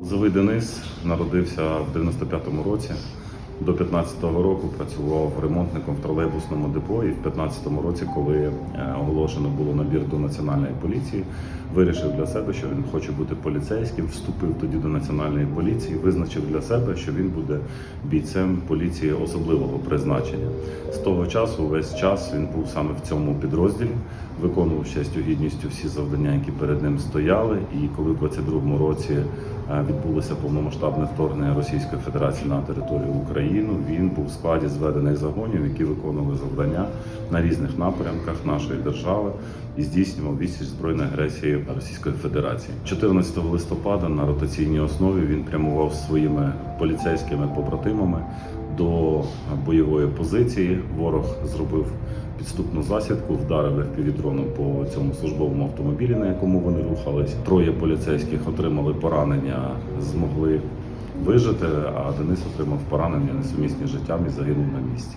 Зовий Денис народився в 95-му році. До 15-го року працював ремонтником в тролейбусному депо. І в 15-му році, коли е, оголошено було набір до національної поліції, вирішив для себе, що він хоче бути поліцейським. Вступив тоді до національної поліції, визначив для себе, що він буде бійцем поліції особливого призначення. З того часу, весь час він був саме в цьому підрозділі, виконував честю гідністю всі завдання, які перед ним стояли. І коли в 22-му році е, відбулося повномасштабне вторгнення Російської Федерації на територію України, він був в складі зведених загонів, які виконували завдання на різних напрямках нашої держави і здійснював відсіч збройної агресії Російської Федерації. 14 листопада на ротаційній основі він прямував своїми поліцейськими побратимами до бойової позиції. Ворог зробив підступну засідку, вдарили впівдроном по цьому службовому автомобілі, на якому вони рухались. Троє поліцейських отримали поранення, змогли вижити, а Денис отримав поранення несумісні життям і загинув на місці.